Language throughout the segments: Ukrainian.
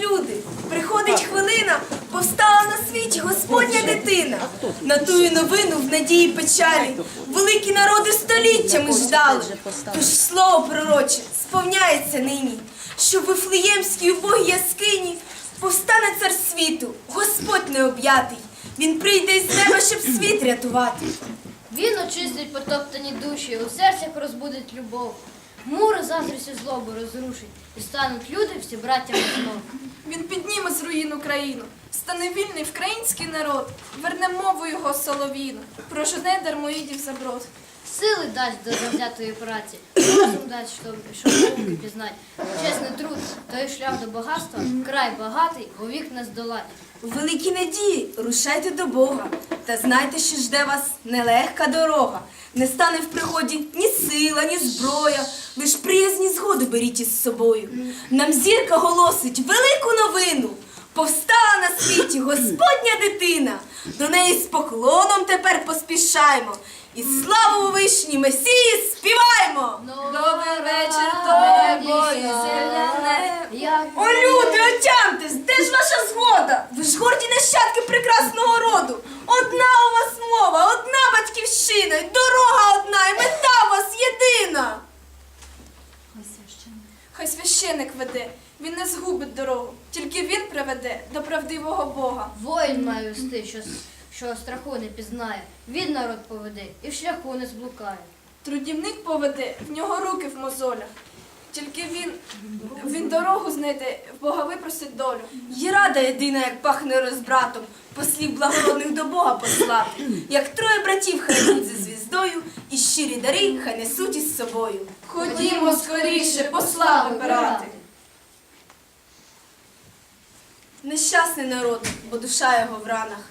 люди, приходить хвилина, повстала на світі Господня дитина. На тую новину в надії печалі великі народи століттями ждали. Тож слово пророче сповняється нині, що в Вифлеємській убогій яскині повстане цар світу, Господь необ'ятий. Він прийде із неба, щоб світ рятувати. Він очистить потоптані душі, у серцях розбудить любов. Мури заздрість і злобу розрушить, і стануть люди всі браттями знов. Він підніме з руїн Україну, стане вільний вкраїнський народ, верне мову його солов'їну, прожене дармоїдів заброд. Сили дасть до завзятої праці, розум дасть, щоб, щоб науки пізнать. Чесний труд, той шлях до багатства, край багатий, вовік не здолать. У великій надії рушайте до Бога, та знайте, що жде вас нелегка дорога. Не стане в приході ні сила, ні зброя, лиш приязні згоду беріть із собою. Нам зірка голосить велику новину. Повстала на світі Господня дитина. До неї з поклоном тепер поспішаємо. І славу вишні Месії співаємо! Добрий вечір, тобі, земляне. О, люди, отямтесь, де ж ваша згода? Ви ж горді нащадки прекрасного роду. Одна у вас мова, одна батьківщина, й дорога одна, і мета у вас єдина. Хай священик веде, він не згубить дорогу, тільки він приведе до правдивого Бога. воїн має вести, що, що страху не пізнає. Він народ поведе і в шляху не зблукає. Трудівник поведе, в нього руки в мозолях. Тільки він, він дорогу знайде, в Бога випросить долю. Є рада єдина, як пахне розбратом, послів благородних до Бога послати. Як троє братів хай йдуть за звіздою, і щирі дари хай несуть із собою. Ходімо скоріше, посла вибирати. Нещасний народ, бо душа його в ранах.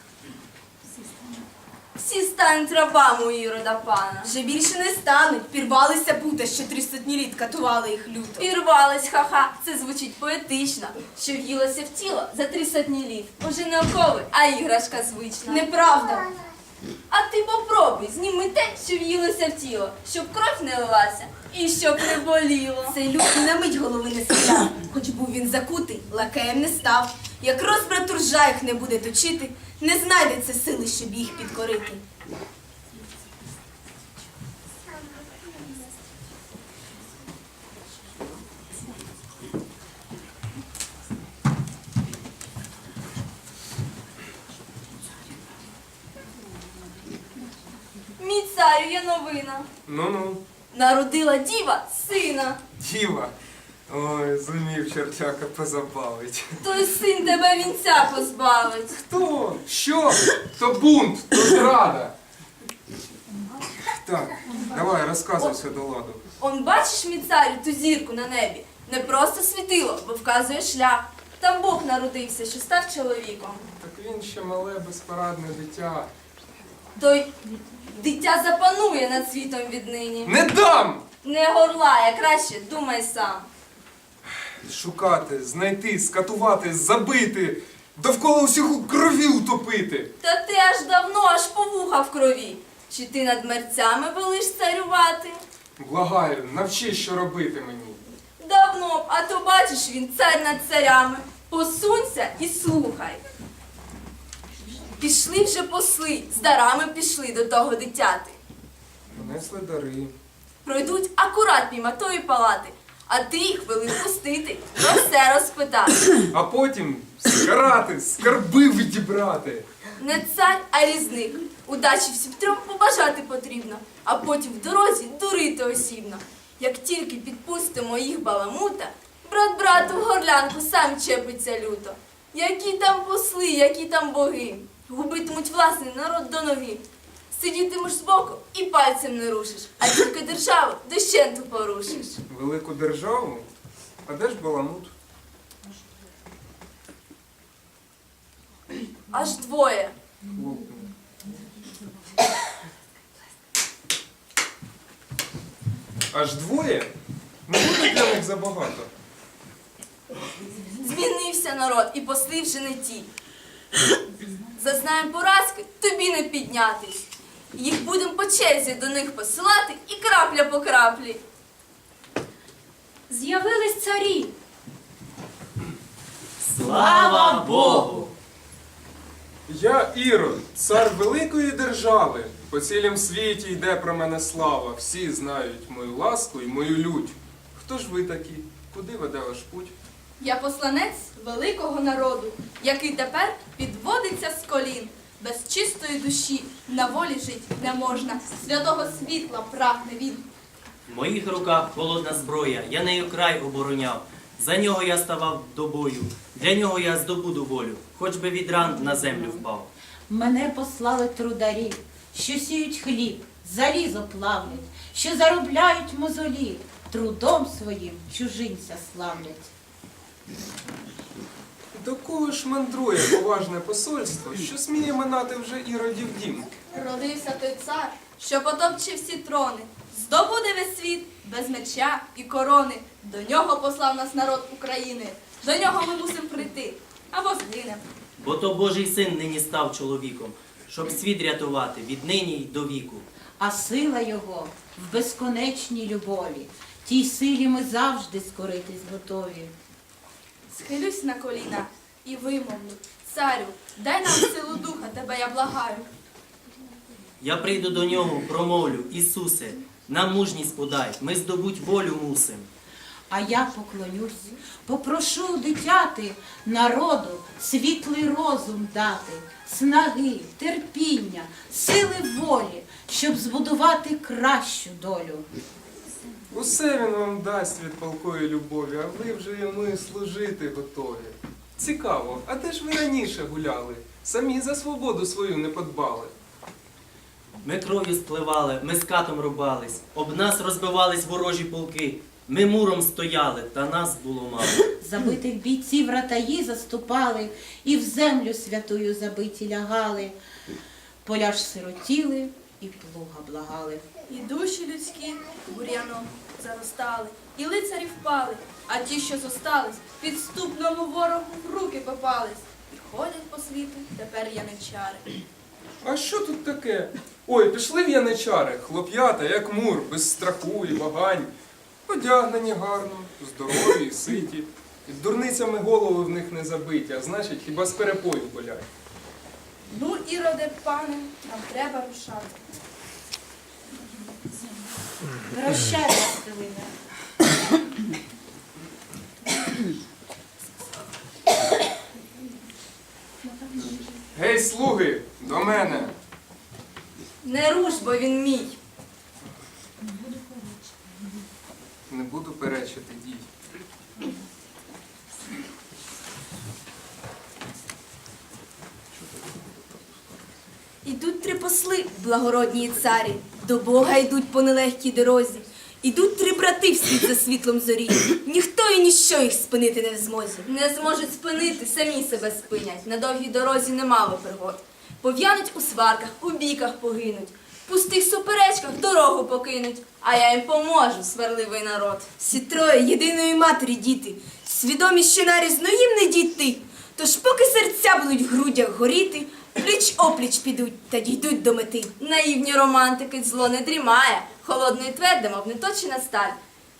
Всі стануть рабами у Ірода пана. Вже більше не стануть, пірвалися пута, що три сотні літ катували їх люто. Пірвались, ха-ха, це звучить поетично, що в'їлося в тіло за три сотні літ. Уже не окови, а іграшка звична. Неправда. А ти попробуй, зніми те, що в'їлося в тіло, щоб кров не лилася і щоб не боліло. Цей люд на мить голови не сідав. Хоч був він закутий, лакеєм не став. Як розбрат уржа їх не буде точити, не знайдеться сили, щоб їх підкорити. Мій царю є новина. Ну-ну, Народила діва сина. діва. Ой, зумів чертяка позабавить. Той син тебе вінця позбавить. Хто? Що? То бунт, то зрада. Так, давай, розказуй все до ладу. Он бачиш, мій царю, ту зірку на небі. Не просто світило, бо вказує шлях. Там Бог народився, що став чоловіком. Так він ще мале, безпорадне дитя. Той дитя запанує над світом віднині. Не дам! Не горлає, краще думай сам. Шукати, знайти, скатувати, забити, довкола усіх у крові утопити. Та ти аж давно, аж по вуха в крові. Чи ти над мерцями велиш царювати? Благаю, навчи, що робити мені. Давно б, а то бачиш він цар над царями. Посунься і слухай. Пішли вже посли, з дарами пішли до того дитяти. Понесли дари. Пройдуть акурат мимо тої палати, а ти їх вели пустити, про все розпитати. А потім скарати, скарби відібрати. Не цар, а різник. Удачі всім трьом побажати потрібно, а потім в дорозі дурити осібно. Як тільки підпустимо їх баламута, брат брату в горлянку сам чепиться люто. Які там посли, які там боги, губитимуть власний народ до ноги. Сидітимеш збоку і пальцем не рушиш, а тільки державу дощенту порушиш. Велику державу? А де ж баламут? Аж двоє. Хлопне. Аж двоє? Буде для них забагато. Змінився народ і посли вже не ті. Зазнаєм поразки, тобі не піднятись. Їх будемо по черзі до них посилати і крапля по краплі. З'явились царі. Слава Богу! Я Ірод, цар великої держави. По цілім світі йде про мене слава. Всі знають мою ласку і мою лють. Хто ж ви такі? Куди веде ваш путь? Я посланець великого народу, який тепер підводиться з колін. Без чистої душі на волі жить не можна. Святого світла прагне він. В моїх руках холодна зброя, я нею край обороняв. За нього я ставав до бою, для нього я здобуду волю, хоч би від ран на землю впав. Мене послали трударі, що сіють хліб, залізо плавлять, що заробляють мозолі, трудом своїм чужинця славлять. До кого ж мандрує поважне посольство, що сміє минати вже іродів дім? Родився той цар, що потопче всі трони, здобуде весь світ без меча і корони. До нього послав нас народ України. До нього ми мусимо прийти або згинемо. Бо то Божий син нині став чоловіком, щоб світ рятувати від нині й до віку. А сила його в безконечній любові. Тій силі ми завжди скоритись готові. Схилюсь на коліна і вимовлю, царю, дай нам силу духа, тебе я благаю. Я прийду до нього, промовлю, Ісусе, нам мужність подай, ми здобуть волю мусим. А я поклонюсь, попрошу дитяти народу світлий розум дати, снаги, терпіння, сили волі, щоб збудувати кращу долю. Усе він вам дасть від палкої любові, а ви вже йому і служити готові. Цікаво, а де ж ви раніше гуляли? Самі за свободу свою не подбали. Ми кров'ю спливали, ми з катом рубались, об нас розбивались ворожі полки. Ми муром стояли, та нас було мало. Забитих бійців ратаї заступали, і в землю святую забиті лягали. Поля ж сиротіли і плуга благали. І душі людські бур'яном заростали, і лицарі впали, а ті, що зостались, підступному ворогу в руки попались. І ходять по світу тепер яничари. А що тут таке? Ой, пішли в яничари, хлоп'ята, як мур, без страху і вагань. Одягнені гарно, здорові і ситі. І дурницями голови в них не забиті, а значить, хіба з перепою болять. Ну, іроде, пане, нам треба рушати. Прощай, Василине. Гей, слуги, до мене! Не руш, бо він мій. Не буду перечити дій. Ідуть три посли, благородні царі, до Бога йдуть по нелегкій дорозі. Ідуть три брати вслід за світлом зорі. Ніхто і ніщо їх спинити не в змозі. Не зможуть спинити, самі себе спинять. На довгій дорозі немало пригод. Пов'януть у сварках, у бійках погинуть. В пустих суперечках дорогу покинуть. А я їм поможу, сварливий народ. Всі троє єдиної матері діти, свідомі, що нарізно їм не дійти. Тож поки серця будуть в грудях горіти, пліч опліч підуть та дійдуть до мети. Наївні романтики зло не дрімає, холодно і тверде, мов неточена сталь.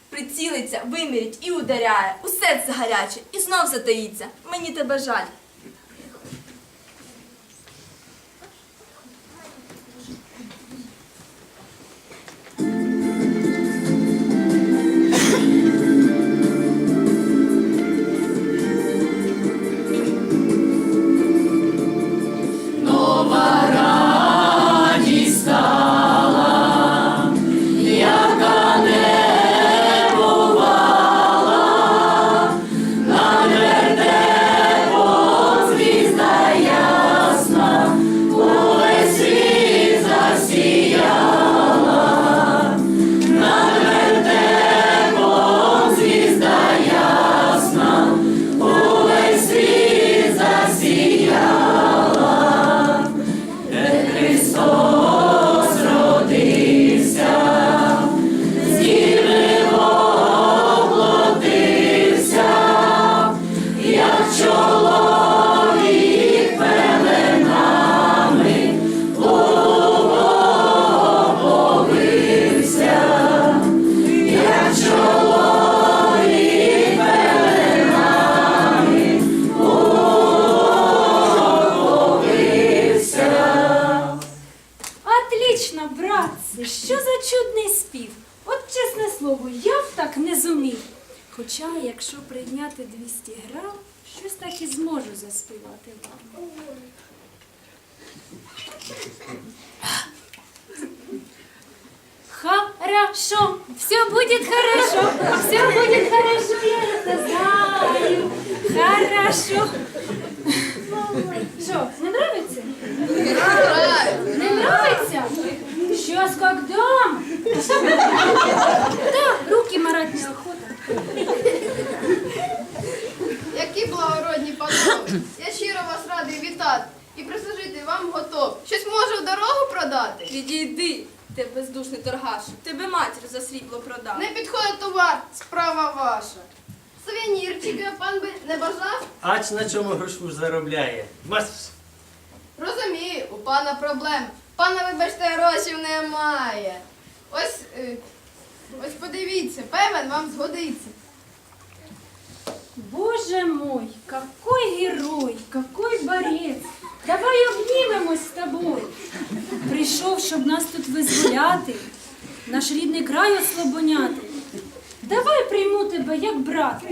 Прицілиться, вимірить і ударяє, усе це гаряче, і знов затаїться. Мені тебе жаль. Хорошо, все будет хорошо, все будет хорошо, я это знаю. Хорошо. Что, не нравится? Не нравится? Сейчас как дам. Да, руки марать неохота. Які благородні панове! Я щиро вас радий вітати і прислужити вам готов. Щось можу в дорогу продати? Відійди, ти бездушний торгаш. Тебе матір за срібло продала. Не підходить товар, справа ваша. Сувенірчики пан би не бажав? Ач на чому грошу заробляє. Маш, Розумію, у пана проблем. Пана, вибачте, грошей немає. Ось, е, ось подивіться, певен вам згодиться. Боже мой, какой герой, какой борец. Давай обнімемось з тобою. Прийшов, щоб нас тут визволяти, наш рідний край ослабоняти. Давай прийму тебе як брата.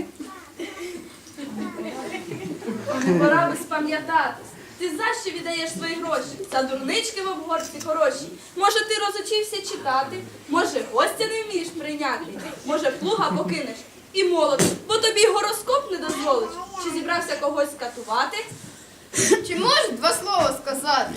Не пора би спам'ятатись. Ти за що віддаєш свої гроші? За дурнички в обгорці хороші. Може, ти розучився читати, може, гостя не вмієш прийняти, може, плуга покинеш і молод, бо тобі гороскоп не дозволить. Чи зібрався когось катувати? Чи можеш два слова сказати?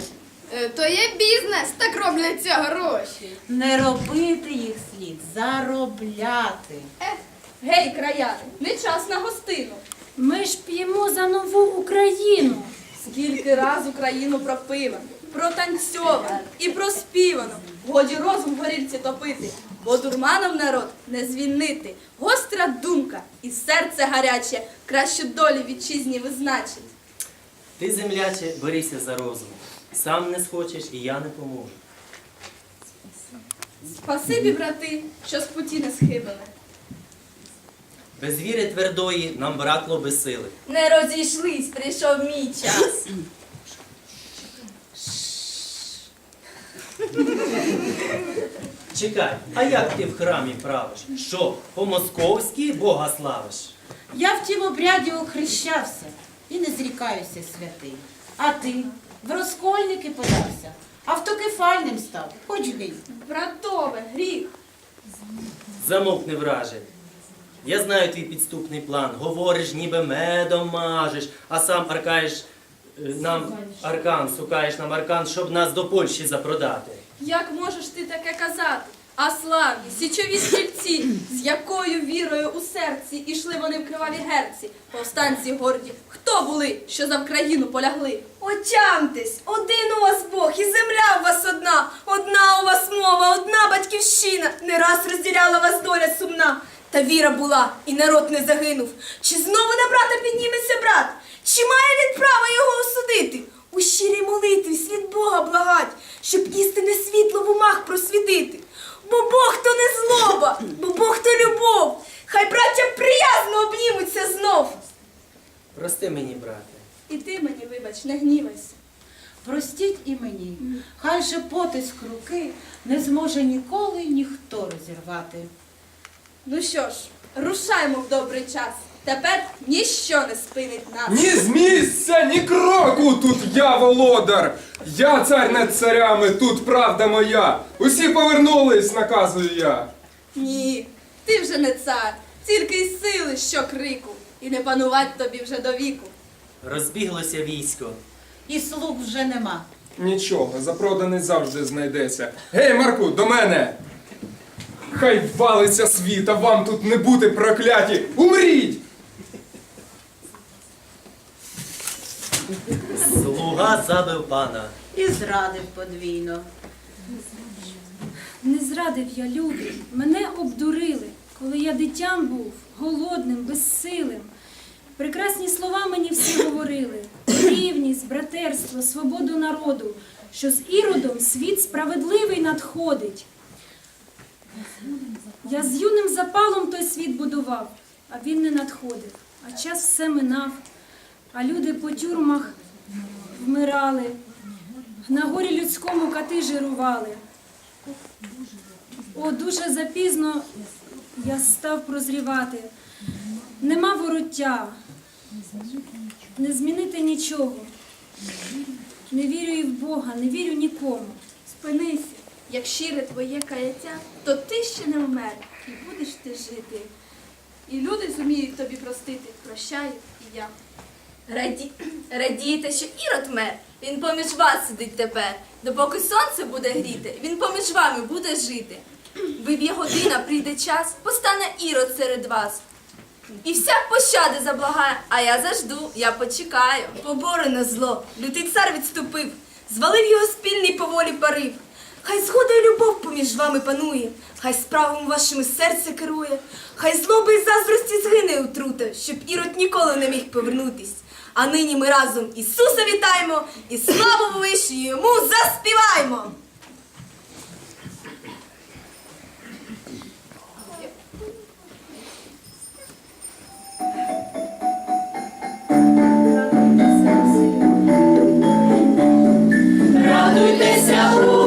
Е, То є бізнес, так робляться гроші. Не робити їх слід, заробляти. Ех, гей, краяни, не час на гостину. Ми ж п'ємо за нову Україну. Скільки раз Україну пропивано, протанцьовано і проспівано. Годі розум в горілці топити, бо дурманом народ не звільнити. Гостра думка і серце гаряче, кращу долю вітчизні визначить. Ти, земляче, берися за розум. Сам не схочеш і я не поможу. Спасибі, брати, що з путі не схибили. Без віри твердої нам бракло би сили. Не розійшлись, прийшов мій час. Чекай, а як ти в храмі правиш? Що, по-московськи Бога славиш? Я в тім обряді охрещався і не зрікаюся святий. А ти в розкольники подався, автокефальним став, хоч гей. Братове, гріх. Замовкни враже. Я знаю твій підступний план. Говориш, ніби медом мажеш, а сам аркаєш е, нам аркан, сукаєш нам аркан, щоб нас до Польщі запродати. Як можеш ти таке казати? А славні, січові стрільці, з якою вірою у серці ішли вони в криваві герці, повстанці горді. Хто були, що за Вкраїну полягли? Отямтесь, один у вас Бог, і земля у вас одна, одна у вас мова, одна батьківщина, не раз розділяла вас доля сумна. Та віра була, і народ не загинув. Чи знову на брата підніметься брат? Чи має він право його осудити? У щирій молитві слід Бога благать, щоб істинне світло в умах просвітити. Бо Бог то не злоба, бо Бог то любов. Хай браття приязно обнімуться знов. Прости мені, брате. І ти мені, вибач, не гнівайся. Простіть і мені, хай же потиск руки не зможе ніколи ніхто розірвати. Ну що ж, рушаймо в добрий час. Тепер ніщо не спинить нас. Ні з місця, ні кроку, тут я володар. Я цар над царями, тут правда моя. Усі повернулись, наказую я. Ні, ти вже не цар, тільки й сили, що крику, і не панувати тобі вже до віку. Розбіглося військо. І слуг вже нема. Нічого, запроданий завжди знайдеться. Гей, Марку, до мене! Хай валиться світ, а вам тут не бути прокляті! Умріть! Слуга забив пана. І зрадив подвійно. Не зрадив я люди, мене обдурили, коли я дитям був, голодним, безсилим. Прекрасні слова мені всі говорили: рівність, братерство, свободу народу, що з іродом світ справедливий надходить. Я з юним запалом той світ будував, а він не надходив. А час все минав, а люди по тюрмах вмирали, на горі людському кати жирували. О, дуже запізно я став прозрівати. нема вороття, не змінити нічого. Не вірю і в Бога, не вірю нікому. Спинися, як щире твоє каяття, то ти ще не вмер, і будеш ти жити. І люди зуміють тобі простити, прощаю і я. Раді... Радійте, що ірод мер, він поміж вас сидить тепер. Допоки сонце буде гріти, він поміж вами буде жити. Виб'є година, прийде час, постане ірод серед вас. І всяк пощади заблагає, а я зажду, я почекаю. Поборене зло, лютий цар відступив, звалив його спільний поволі парив. Хай згода і любов поміж вами панує, хай справами вашими серце керує, хай злоби і заздрості згине утрута, щоб ірод ніколи не міг повернутись. А нині ми разом Ісуса вітаємо і славу виші йому заспіваємо. Радуйтеся у